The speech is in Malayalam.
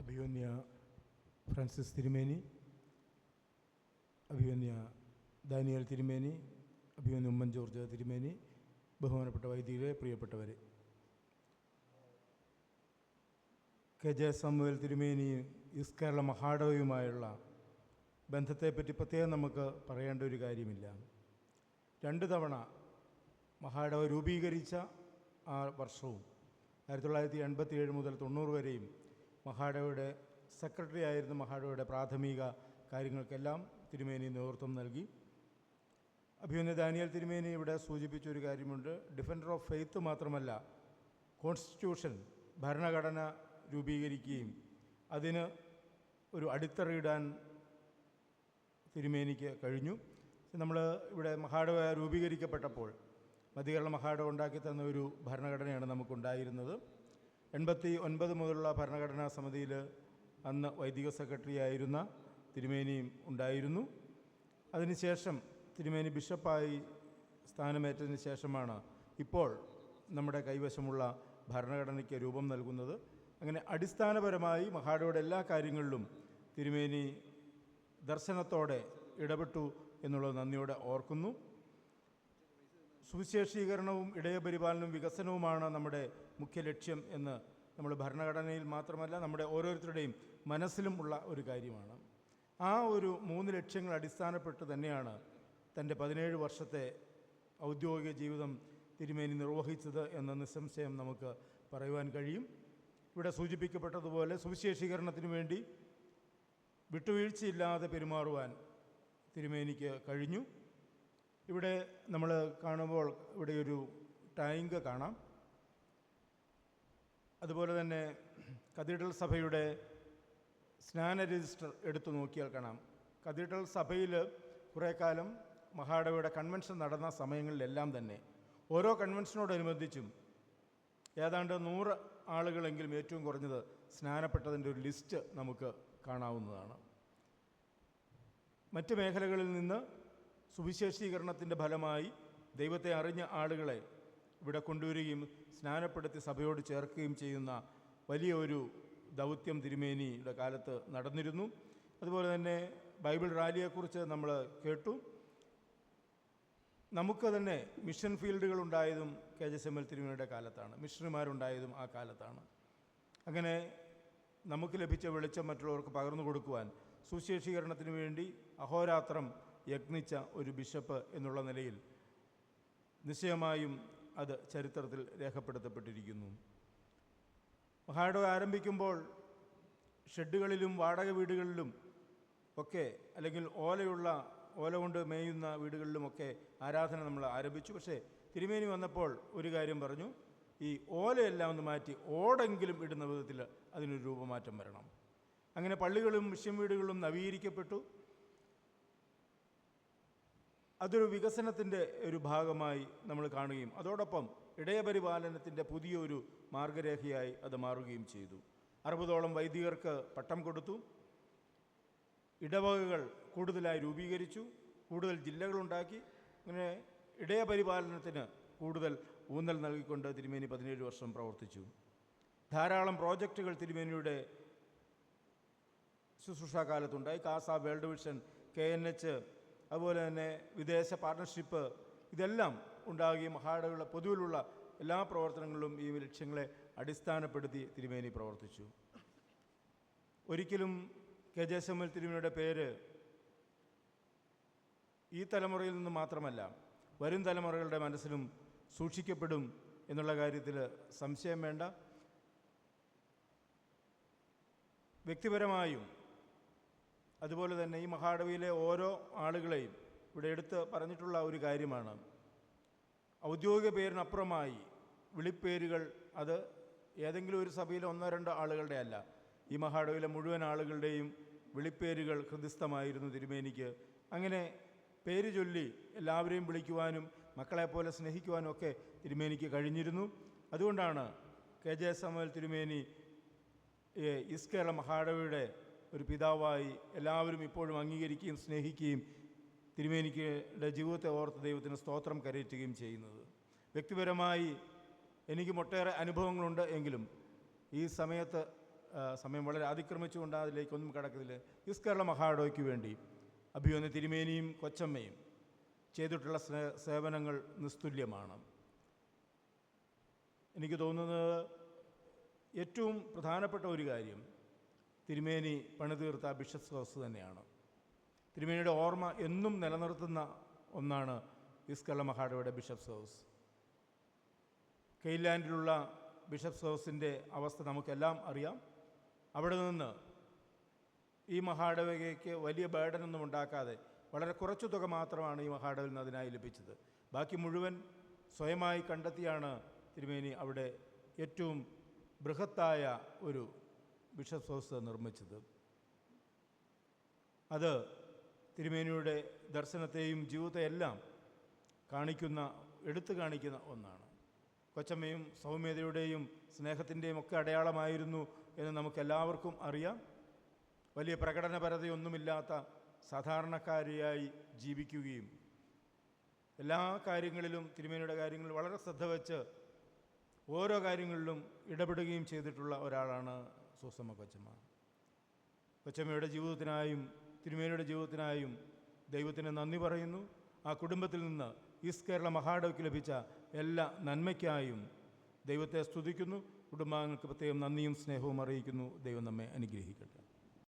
അഭിയോന്യ ഫ്രാൻസിസ് തിരുമേനി അഭിയോന്യ ദാനിയൽ തിരുമേനി അഭിയോന്യ ഉമ്മൻ ജോർജ് തിരുമേനി ബഹുമാനപ്പെട്ട വൈദികരെ പ്രിയപ്പെട്ടവരെ. കെ ജെ സാമുവേൽ തിരുമേനിയും ഈസ്റ്റ് കേരള മഹാടവയുമായുള്ള ബന്ധത്തെപ്പറ്റി പ്രത്യേകം നമുക്ക് പറയേണ്ട ഒരു കാര്യമില്ല. രണ്ട് തവണ മഹാടവ രൂപീകരിച്ച ആ വർഷവും ആയിരത്തി തൊള്ളായിരത്തി എൺപത്തി ഏഴ് മുതൽ തൊണ്ണൂറ് വരെയും മഹാടവയുടെ സെക്രട്ടറി ആയിരുന്ന മഹാഡയുടെ പ്രാഥമിക കാര്യങ്ങൾക്കെല്ലാം തിരുമേനി നേതൃത്വം നൽകി. അഭിമന്യ ദാനിയൽ തിരുമേനി ഇവിടെ സൂചിപ്പിച്ച ഒരു കാര്യമുണ്ട്. ഡിഫൻഡർ ഓഫ് ഫെയ്ത്ത് മാത്രമല്ല കോൺസ്റ്റിറ്റ്യൂഷൻ ഭരണഘടന രൂപീകരിക്കുകയും അതിന് ഒരു അടിത്തറയിടാൻ തിരുമേനിക്ക് കഴിഞ്ഞു. നമ്മൾ ഇവിടെ മഹാഡവ രൂപീകരിക്കപ്പെട്ടപ്പോൾ മധ്യകേരള മഹാഡവ ഉണ്ടാക്കി തന്ന ഒരു ഭരണഘടനയാണ് നമുക്കുണ്ടായിരുന്നത്. എൺപത്തി ഒൻപത് മുതലുള്ള ഭരണഘടനാ സമിതിയിൽ അന്ന് വൈദിക സെക്രട്ടറി ആയിരുന്ന തിരുമേനിയും ഉണ്ടായിരുന്നു. അതിനുശേഷം തിരുമേനി ബിഷപ്പായി സ്ഥാനമേറ്റതിന് ശേഷമാണ് ഇപ്പോൾ നമ്മുടെ കൈവശമുള്ള ഭരണഘടനയ്ക്ക് രൂപം നൽകുന്നത്. അങ്ങനെ അടിസ്ഥാനപരമായി മഹാഡയുടെ എല്ലാ കാര്യങ്ങളിലും തിരുമേനി ദർശനത്തോടെ ഇടപെട്ടു എന്നുള്ളത് നന്ദിയോടെ ഓർക്കുന്നു. സുവിശേഷീകരണവും ഇടയപരിപാലനവും വികസനവുമാണ് നമ്മുടെ മുഖ്യ ലക്ഷ്യം എന്ന് നമ്മൾ ഭരണഘടനയിൽ മാത്രമല്ല നമ്മുടെ ഓരോരുത്തരുടെയും മനസ്സിലും ഉള്ള ഒരു കാര്യമാണ്. ആ ഒരു മൂന്ന് ലക്ഷ്യങ്ങൾ അടിസ്ഥാനപ്പെട്ട് തന്നെയാണ് തന്റെ പതിനേഴ് വർഷത്തെ ഔദ്യോഗിക ജീവിതം തിരുമേനി നിർവഹിച്ചത് എന്ന നിസ്സംശയം നമുക്ക് പറയുവാൻ കഴിയും. ഇവിടെ സൂചിപ്പിക്കപ്പെട്ടതുപോലെ സുവിശേഷീകരണത്തിന് വേണ്ടി വിട്ടുവീഴ്ചയില്ലാതെ പെരുമാറുവാൻ തിരുമേനിക്ക് കഴിഞ്ഞു. ഇവിടെ നമ്മൾ കാണുമ്പോൾ ഇവിടെ ഒരു ടാങ്ക് കാണാം. അതുപോലെ തന്നെ കത്തീഡ്രൽ സഭയുടെ സ്നാന രജിസ്റ്റർ എടുത്തു നോക്കിയാൽ കാണാം. കത്തീഡ്രൽ സഭയിൽ കുറേ കാലം മഹാഡവയുടെ കൺവെൻഷൻ നടന്ന സമയങ്ങളിലെല്ലാം തന്നെ ഓരോ കൺവെൻഷനോടനുബന്ധിച്ചും ഏതാണ്ട് നൂറ് ആളുകളെങ്കിലും ഏറ്റവും കുറഞ്ഞത് സ്നാനപ്പെട്ടതിന്റെ ഒരു ലിസ്റ്റ് നമുക്ക് കാണാവുന്നതാണ്. മറ്റ് മേഖലകളിൽ നിന്ന് സുവിശേഷീകരണത്തിന്റെ ഫലമായി ദൈവത്തെ അറിഞ്ഞ ആളുകളെ ഇവിടെ കൊണ്ടുവരികയും സ്നാനപ്പെടുത്തി സഭയോട് ചേർക്കുകയും ചെയ്യുന്ന വലിയ ഒരു ദൗത്യം തിരുമേനിയുടെ കാലത്ത് നടന്നിരുന്നു. അതുപോലെ തന്നെ ബൈബിൾ റാലിയെക്കുറിച്ച് നമ്മൾ കേട്ടു. നമുക്ക് തന്നെ മിഷൻ ഫീൽഡുകൾ ഉണ്ടായതും കെ ജെ എം എൽ തിരുമേനിയുടെ കാലത്താണ്. മിഷണറിമാരുണ്ടായതും ആ കാലത്താണ്. അങ്ങനെ നമുക്ക് ലഭിച്ച വെളിച്ചം മറ്റുള്ളവർക്ക് പകർന്നു കൊടുക്കുവാൻ സുശേഷീകരണത്തിന് വേണ്ടി അഹോരാത്രം യത്നിച്ച ഒരു ബിഷപ്പ് എന്നുള്ള നിലയിൽ നിശ്ചയമായും അത് ചരിത്രത്തിൽ രേഖപ്പെടുത്തപ്പെട്ടിരിക്കുന്നു. മഹാഡോ ആരംഭിക്കുമ്പോൾ ഷെഡുകളിലും വാടക വീടുകളിലും ഒക്കെ അല്ലെങ്കിൽ ഓലയുള്ള ഓല കൊണ്ട് മേയുന്ന വീടുകളിലുമൊക്കെ ആരാധന നമ്മൾ ആരംഭിച്ചു. പക്ഷേ തിരുമേനി വന്നപ്പോൾ ഒരു കാര്യം പറഞ്ഞു ഈ ഓലയെല്ലാം ഒന്ന് മാറ്റി ഓടെങ്കിലും ഇടുന്ന വിധത്തിൽ അതിനൊരു രൂപമാറ്റം വരണം. അങ്ങനെ പള്ളികളും മിഷ്യം വീടുകളും നവീകരിക്കപ്പെട്ടു. അതൊരു വികസനത്തിന്റെ ഒരു ഭാഗമായി നമ്മൾ കാണുകയും അതോടൊപ്പം ഇടയപരിപാലനത്തിന്റെ പുതിയൊരു മാർഗരേഖയായി അത് മാറുകയും ചെയ്തു. അറുപതോളം വൈദികർക്ക് പട്ടം കൊടുത്തു. ഇടവകകൾ കൂടുതലായി രൂപീകരിച്ചു. കൂടുതൽ ജില്ലകളുണ്ടാക്കി. അങ്ങനെ ഇടയപരിപാലനത്തിന് കൂടുതൽ ഊന്നൽ നൽകിക്കൊണ്ട് തിരുമേനി പതിനേഴ് വർഷം പ്രവർത്തിച്ചു. ധാരാളം പ്രോജക്റ്റുകൾ തിരുമേനിയുടെ ശുശ്രൂഷാ കാലത്തുണ്ടായി. CASA world vision K N H അതുപോലെ തന്നെ വിദേശ പാർട്ണർഷിപ്പ് ഇതെല്ലാം ഉണ്ടാകുകയും മഹാടകളുടെ പൊതുവിലുള്ള എല്ലാ പ്രവർത്തനങ്ങളിലും ഈ ലക്ഷ്യങ്ങളെ അടിസ്ഥാനപ്പെടുത്തി തിരുമേനി പ്രവർത്തിച്ചു. ഒരിക്കലും കെ ജെ എസ് എം തിരുമേനിയുടെ പേര് ഈ തലമുറയിൽ നിന്ന് മാത്രമല്ല വരും തലമുറകളുടെ മനസ്സിലും സൂക്ഷിക്കപ്പെടും എന്നുള്ള കാര്യത്തിൽ സംശയം വേണ്ട. വ്യക്തിപരമായും അതുപോലെ തന്നെ ഈ മഹാടവിയിലെ ഓരോ ആളുകളെയും ഇവിടെ എടുത്ത് പറഞ്ഞിട്ടുള്ള ഒരു കാര്യമാണ്. ഔദ്യോഗിക പേരിനപ്പുറമായി വിളിപ്പേരുകൾ അത് ഏതെങ്കിലും ഒരു സഭയിലെ ഒന്നോ രണ്ടോ ആളുകളുടെ അല്ല. ഈ മഹാടവിലെ മുഴുവൻ ആളുകളുടെയും വിളിപ്പേരുകൾ ഹൃദിസ്ഥമായിരുന്നു തിരുമേനിക്ക്. അങ്ങനെ പേര് ചൊല്ലി എല്ലാവരെയും വിളിക്കുവാനും മക്കളെപ്പോലെ സ്നേഹിക്കുവാനും ഒക്കെ തിരുമേനിക്ക് കഴിഞ്ഞിരുന്നു. അതുകൊണ്ടാണ് കെ ജെ സമൽ തിരുമേനി ഈസ്റ്റ് കേരള മഹാടവയുടെ ഒരു പിതാവായി എല്ലാവരും ഇപ്പോഴും അംഗീകരിക്കുകയും സ്നേഹിക്കുകയും തിരുമേനിക്കയുടെ ജീവിതത്തെ ഓർത്ത് ദൈവത്തിന് സ്തോത്രം കരയറ്റുകയും ചെയ്യുന്നത്. വ്യക്തിപരമായി എനിക്ക് ഒട്ടേറെ അനുഭവങ്ങളുണ്ട് എങ്കിലും ഈ സമയത്ത് സമയം വളരെ അതിക്രമിച്ചുകൊണ്ട് അതിലേക്കൊന്നും കടക്കുന്നില്ല ഈസ് കേരള മഹാഡോയ്ക്ക് വേണ്ടി അഭിയോന്ന തിരുമേനിയും കൊച്ചമ്മയും ചെയ്തിട്ടുള്ള സേവനങ്ങൾ നിസ്തുല്യമാണ്. എനിക്ക് തോന്നുന്നത് ഏറ്റവും പ്രധാനപ്പെട്ട ഒരു കാര്യം തിരുമേനി പണിതീർത്ത ബിഷപ്സ് ഹൗസ് തന്നെയാണ്. തിരുമേനിയുടെ ഓർമ്മ എന്നും നിലനിർത്തുന്ന ഒന്നാണ് ഇസ്കള്ള മഹാഡയുടെ ബിഷപ്സ് ഹൗസ് കെയ്ലാൻഡിലുള്ള ബിഷപ്സ് ഹൗസിന്റെ അവസ്ഥ നമുക്കെല്ലാം അറിയാം. അവിടെ നിന്ന് ഈ മഹാഡവയ്ക്ക് വലിയ ബേഡനൊന്നും ഉണ്ടാക്കാതെ വളരെ കുറച്ചു തുക മാത്രമാണ് ഈ മഹാഡവിൽ നിന്ന് അതിനായി ലഭിച്ചത്. ബാക്കി മുഴുവൻ സ്വയമായി കണ്ടെത്തിയാണ് തിരുമേനി അവിടെ ഏറ്റവും ബൃഹത്തായ ഒരു ബിഷപ്സ് ഹൗസ് നിർമ്മിച്ചത്. അത് തിരുമേനിയുടെ ദർശനത്തെയും ജീവിതത്തെയെല്ലാം കാണിക്കുന്ന എടുത്തു കാണിക്കുന്ന ഒന്നാണ്. കൊച്ചമ്മയും സൗമ്യതയുടെയും സ്നേഹത്തിന്റെയും ഒക്കെ അടയാളമായിരുന്നു എന്ന് നമുക്കെല്ലാവർക്കും അറിയാം. വലിയ പ്രകടനപരതയൊന്നുമില്ലാത്ത സാധാരണക്കാരിയായി ജീവിക്കുകയും എല്ലാ കാര്യങ്ങളിലും തിരുമേനിയുടെ കാര്യങ്ങൾ വളരെ ശ്രദ്ധ വെച്ച് ഓരോ കാര്യങ്ങളിലും ഇടപെടുകയും ചെയ്തിട്ടുള്ള ഒരാളാണ് സൂസമ്മ കൊച്ചമ്മ കൊച്ചമ്മയുടെ ജീവിതത്തിനായും തിരുമേനിയുടെ ജീവിതത്തിനായും ദൈവത്തിന് നന്ദി പറയുന്നു. ആ കുടുംബത്തിൽ നിന്ന് ഈസ്റ്റ് കേരള മഹാഡവയ്ക്ക് ലഭിച്ച എല്ലാ നന്മയ്ക്കായും ദൈവത്തെ സ്തുതിക്കുന്നു. കുടുംബാംഗങ്ങൾക്ക് പ്രത്യേകം നന്ദിയും സ്നേഹവും അറിയിക്കുന്നു. ദൈവം നമ്മെ അനുഗ്രഹിക്കട്ടെ.